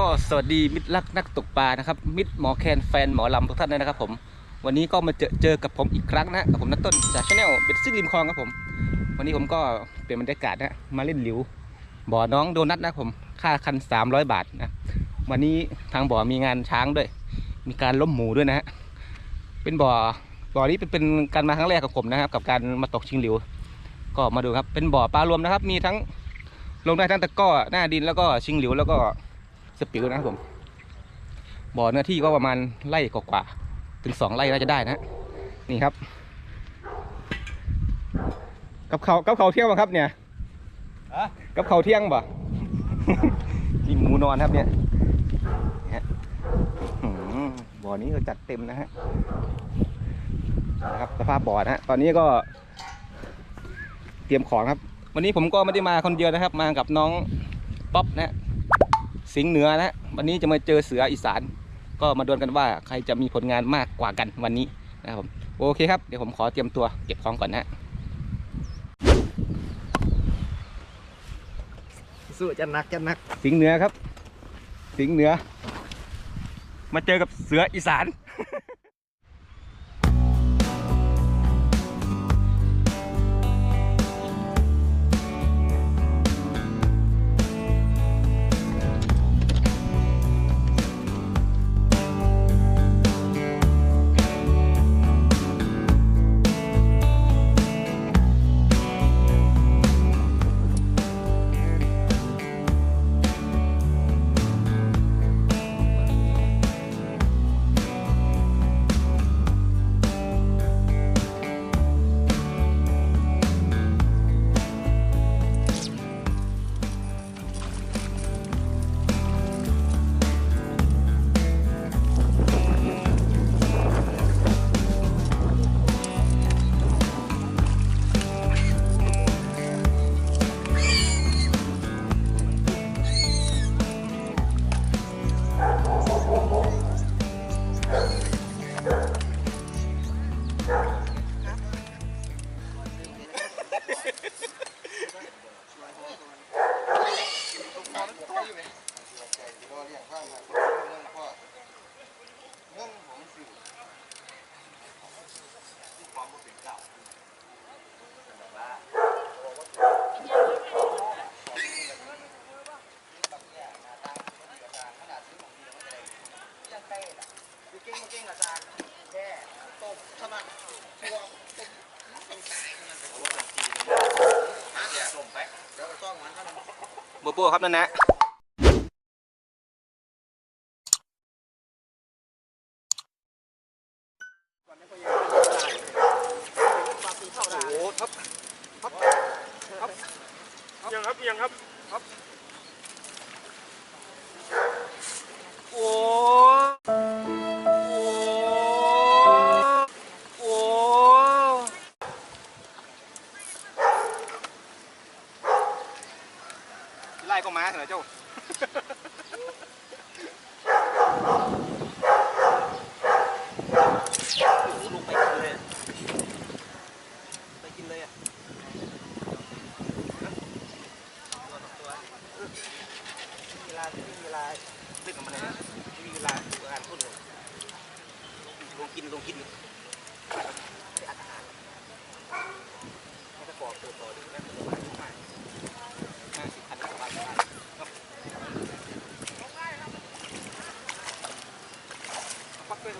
ก็สวัสดีมิตรรักนักตกปลานะครับ มิตรหมอแคนแฟนหมอลำทุกท่านด้วยนะครับ ผม วันนี้ก็มาเจอเจอกับผมอีกครั้งนะกับผมนัทต้นจากชาแนลเบ็ดซิ่งริมคลองครับผม วันนี้ผมก็เปลี่ยนบรรยากาศนะมาเล่นหลิว บ่อน้องโดนัทนะผมค่าคัน 300 บาทนะวันนี้ทางบ่อมีงานช้างด้วย มีการล้มหมูด้วยนะฮะเป็นบ่อบ่อนี้เป็นเป็นการมาครั้งแรกของผมนะครับ กับการมาตกชิงหลิว ก็มาดูครับเป็นบ่อปลารวมนะครับ มีทั้งลงได้ทั้งตะก้อหน้าดินแล้วก็ชิงหลิวแล้วก็ สปิวนะครับผม บ่อเนื้อที่ก็ประมาณไร่กว่าๆถึงสองไร่น่าจะได้นะฮะนี่ครับ กับเขากับเขาเที่ยงป่ะครับเนี่ยฮะกับเขาเที่ยงป่ะกินหมูนอนครับเนี่ยนี่ฮะอื้อหือบ่อนี้ก็จัดเต็มนะฮะนะครับสภาพบ่อนะฮะตอนนี้ก็ เตรียมของครับ วันนี้ผมก็ไม่ได้มาคนเดียวนะครับ มากับน้องป๊อปนะฮะ สิงห์เหนือนะฮะวันนี้จะมาเจอเสืออีสาน ก็มาดวลกันว่าใครจะมีผลงานมากกว่ากันวันนี้นะครับผมโอเคครับเดี๋ยวผมขอเตรียมตัวเก็บของก่อนนะฮะสู้จะนักจะนัก สิงห์เหนือครับ สิงห์เหนือ มาเจอกับเสืออีสาน โบโบครับนั่นนะ ไล่ก็มาเหรอเจ้าลงไปกินเลยไปกินเลยอะเวลาไม่มีเวลาเล่นกับมันนะไม่มีเวลาอาหารพุ่นเลยลงกินลงกินไม่ได้อัดอาหารไม่ได้บอกตัวต่อด้วยนะตัวต่อมากห้าสิบพันบาทปักเป็นไหม โลแล้วเนี่ยหนักขึ้นเลย อีก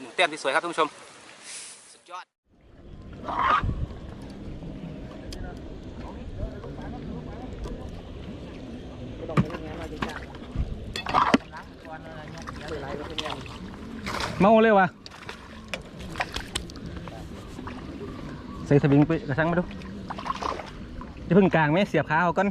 หนึ่งแต้มที่สวยครับท่านผู้ชม เมาเลยวะใส่สวิงไปกระชังมาดูจะพึ่งกลางไหมเสียบขาเอากัน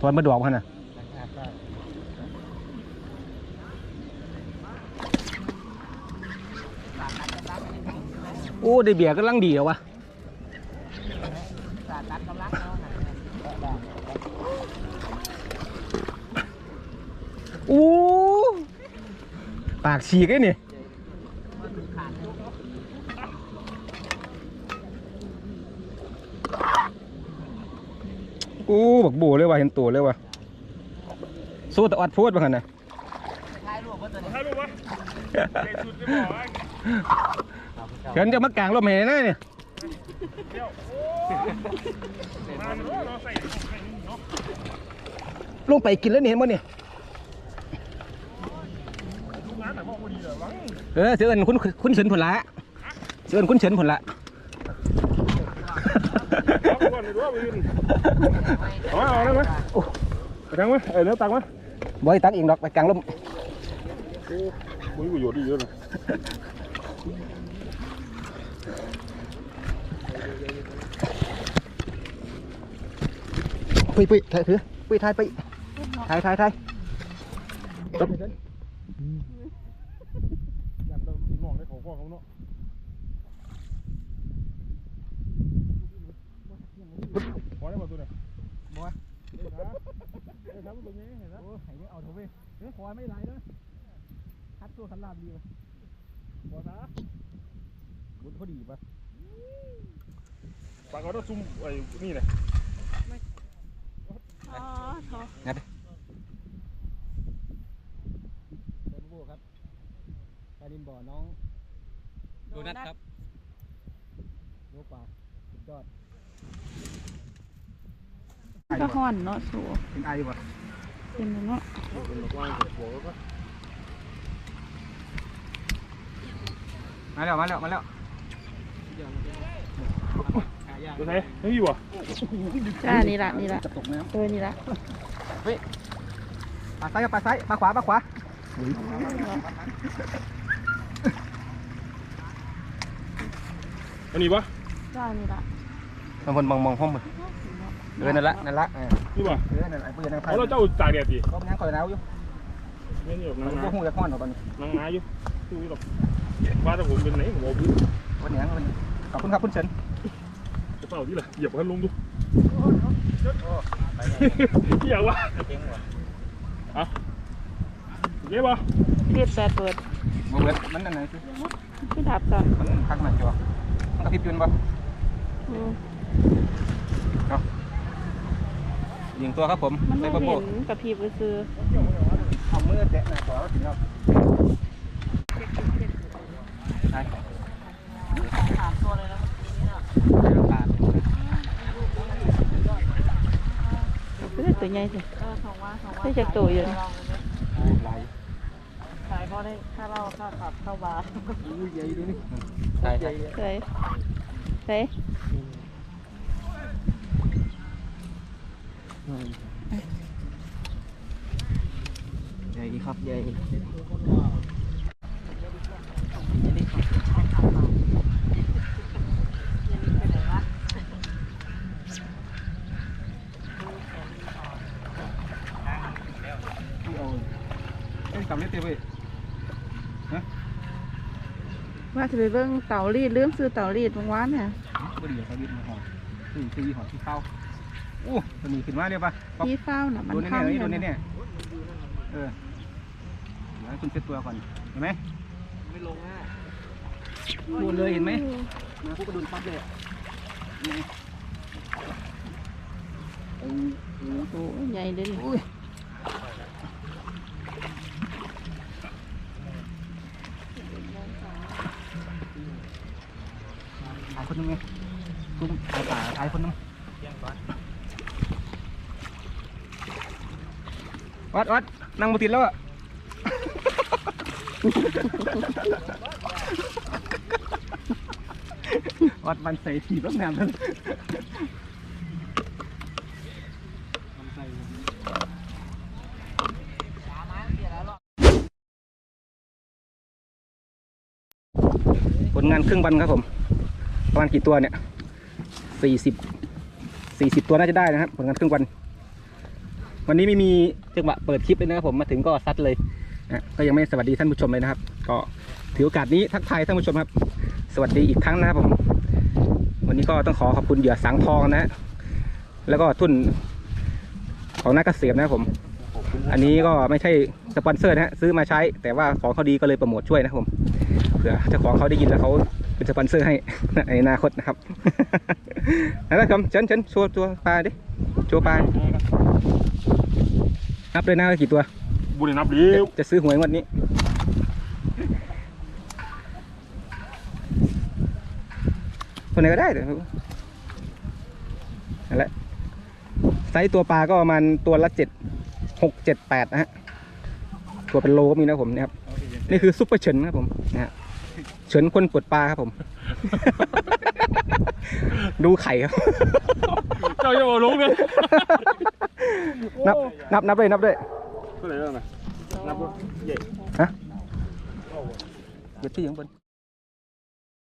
ตอนมาดอกพันน่ะโอ้ ได้เบียร์ก็ลังดีเหรวะ ปากฉีกไอ้นี่กูบักโบเลยว่ะเห็นตัวเลยว่ะสู้แต่อัดโพูดมาขนาดน่ะถ่ายรูปวะในชุดจะบอกว่าเห็นจะมากลางลมเห็นนะเนี่ยเดี๋ยวโอ้มาเนอะเราใส่ใส่เนาะลงไปกินแล้วนี่เห็นมั้เนี่ย ลูกงานแต่บอกพอดีเลยวัง เออเสือเอินคุณคุณเฉินผลละเสือเอินคุณเฉินผลละเอาก่อนเลยด้วยวินเอามาเอาได้ไหมไปทางไหมเออเนื้อตังไหมบอยตักเองดอกไปกลางลมมึงประโยชน์ดีเยอะเลยปุ้ยปุ้ยถ่ายถือปุ้ยถ่ายไปถ่ายถ่ายถ่ายจบอยากจะ มองได้เขาข้อเขาเนาะพอได้ป่ะตัวเนี่ยบ่เอ้ยครับเอ้ยครับตัวนี้เห็นนะโอ้ไอ้นี่เอาเถอะเว้ยเฮ้ยคอยไม่ไรนะคัดตัวขันลาบดีป่ะพอซะบุญพอดีป่ะปากเขาต้องซุ่มไอ้นี่เลยงัดดิโดนบูครับปลาดินบ่อน้องโดนัทครับลูกปลาสุดยอดก็ห่อนเนาะสูเป็นไอป่ะเป็นเนาะมาแล้ว มาแล้ว มาแล้วตัวไหนไม่มีวะจ้านี่ละนี่ละจะตกน้ตัวนี้ละำปลาซ้ายกับปลาซ้ายปลาขวาปลาขวา อันนี้ปะจ้านี่ละบางคนมองมองห้องมันเออนั่นละนั่นละเออนี่ปะเออนั่นละไอ้ปืนนั่งไฟเอาเราเจ้าตากแดดดิก็ยังคอยหนาวอยู่นี่นี่แบบมันนางก็นาหูจะห้อนของมันนางนาอยู่ดูนี่หรอกว่าแต่ผมเป็นไหนผมบอกพื้นวันนี้วันนี้ขอบคุณครับคุณเฉินจะเปล่าที่ละเหยียบกันลงดูเหี้ยวะอะเงี้ยปะเรียบแปดเปิดโมเบิร์ตมันนั่นไหนสิพี่ดับจ้ะมันพักหนักจอมัน กระพริบอยืนปะอืมยิงตัวครับผมมันใส่ไม่ปะโบเห็นกับพีบซื้อเอามือแตะหน้าขวาแล้วถึงแล้วใช่สามตัวเลยนะปาดก็ได้ตัวใหญ่สิได้จากตัวอยู่ไหลขาย เพราะได้ค่าเหล้าค่าขับเข้าบาร์ใช่ใช่ใส่ใส่ใหญ่ครับใหญ่เอ้ยกำเล็ดเต้ไป ว่าจะไปเบิ่งเต่ารีดลืมซื้อเต่ารีดเมื่อวานเนี่ยบดีเขาดิบมาหอมสี่สี่หอมที่เป้าโอ้ตัวนี้ขึ้นมาเรียบปะป๊อปพี่เฝ้าน่ะมันโดนแน่เข้าๆอนี่ยู่โดนนะแน่ๆเออเดี๋ยวให้คุณเซ็ตตัวก่อนเห็นไหมไม่ลงอะโดนเลยเห็นไหมมาพวกกระโดนปั๊บเลยอะนี่ไงโอ้โหโอ้ใหญ่เลยอุ้ยถ่าย คนนึงไงซุ่มถ่ายป่าถ่ายคนนึงวัดวัดนั่งมาติดแล้วอะวัดมันใส่ถีบแล้วแหนเลยผลงานครึ่งวันครับผม ประมาณกี่ตัวเนี่ยสี่สิบสี่สิบตัวน่าจะได้นะครับผลงานครึ่งวัน วันนี้ไม่มีจังหวะเปิดคลิปเลยนะครับผมมาถึงก็ซัดเลยนะก็ยังไม่สวัสดีท่านผู้ชมเลยนะครับ ก็ถือโอกาสนี้ทักทายท่านผู้ชมครับ สวัสดีอีกครั้งนะครับผม วันนี้ก็ต้องขอขอบคุณเหยื่อสังทองนะ แล้วก็ทุนของนักเกษตรนะครับผม อันนี้ก็ไม่ใช่สปอนเซอร์นะฮะซื้อมาใช้ แต่ว่าของเขาดีก็เลยโปรโมทช่วยนะครับผมเผื่อเจ้าของเขาได้ยินแล้วเขา เป็นสปอนเซอร์ให้ในอนาคตนะครับนะครับเชิญเชิญโชว์ตัวปลาดิโชว์ปลานับเลยนะว่ากี่ตัวบุรีนับดีจะซื้อหวยงวดนี้ตัวไหนก็ได้แต่นั่นแหละไซส์ตัวปลาก็ประมาณตัวละเจ็ดหกเจ็ดแปดนะฮะตัวเป็นโลก็มีนะผมนะครับนี่คือซุปเปอร์เฉินครับผมนะฮะ เฉินคนปวดปลาครับผม ดูไข่ครับ เจ้าอย่าเอาลงเลยนับนับนับเลยนับเลยเท่าไหร่แล้วนะนับดูเย่เดี๋ยวที่อยู่ข้างบน